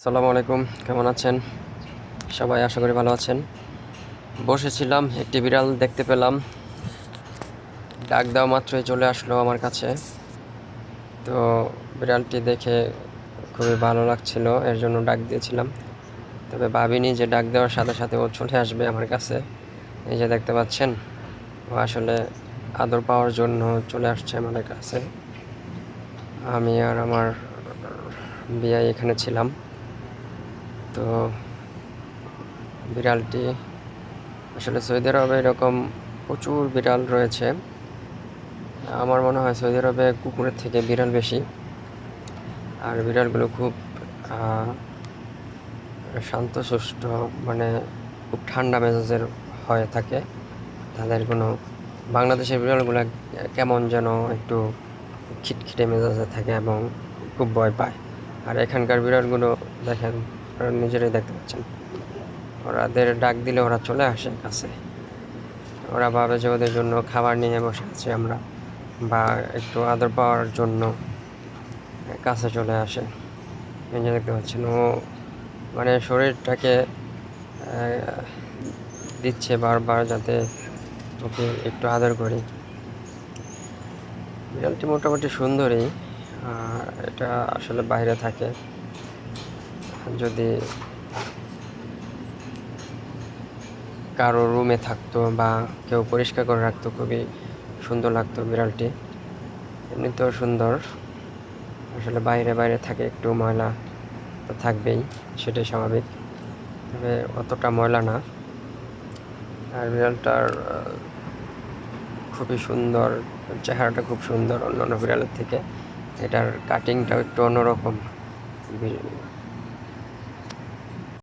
আসসালামু আলাইকুম, কেমন আছেন? সবাই আশা করি ভালো আছেন। বসেছিলাম, একটি বিড়াল দেখতে পেলাম। ডাক দেওয়া মাত্রই চলে আসলো আমার কাছে। তো বিড়ালটি দেখে খুবই ভালো লাগছিল, এর জন্য ডাক দিয়েছিলাম। তবে ভাবিনি যে ডাক দেওয়ার সাথে সাথে ও চলে আসবে আমার কাছে। এই যে দেখতে পাচ্ছেন, ও আসলে আদর পাওয়ার জন্য চলে আসছে আমাদের কাছে। আমি আর আমার বিয়াই এখানে ছিলাম। তো বিড়ালটি আসলে সৌদি আরবে এরকম প্রচুর বিড়াল রয়েছে। আমার মনে হয় সৌদি আরবে কুকুরের থেকে বিড়াল বেশি। আর বিড়ালগুলো খুব শান্ত শান্তশিষ্ট মানে খুব ঠান্ডা মেজাজের হয়ে থাকে। তাদের কোনো, বাংলাদেশের বিড়ালগুলো কেমন যেন একটু খিটখিটে মেজাজে থাকে এবং খুব ভয় পায়। আর এখানকার বিড়ালগুলো দেখেন আপনারা নিজেরাই দেখতে পাচ্ছেন। ওরাদের ডাক দিলে ওরা চলে আসে কাছে। ওরা ভাবে যে ওদের জন্য খাবার নিয়ে বসে আছি আমরা বা একটু আদর পাওয়ার জন্য কাছে চলে আসে। যে দেখতে পাচ্ছেন, ও মানে শরীরটাকে দিচ্ছে বারবার যাতে ওকে একটু আদর করি। বিড়ালটি মোটামুটি সুন্দরই এটা আসলে বাইরে থাকে। যদি কারও রুমে থাকতো বা কেউ পরিষ্কার করে রাখতো, খুবই সুন্দর লাগতো বিড়ালটি। এমনিতেও সুন্দর। আসলে বাইরে বাইরে থাকে, একটু ময়লা তো থাকবেই, সেটাই স্বাভাবিক। তবে অতটা ময়লা না। আর বিড়ালটার খুবই সুন্দর, চেহারাটা খুব সুন্দর অন্যান্য বিড়ালের থেকে। এটার কাটিংটাও একটু অন্যরকম।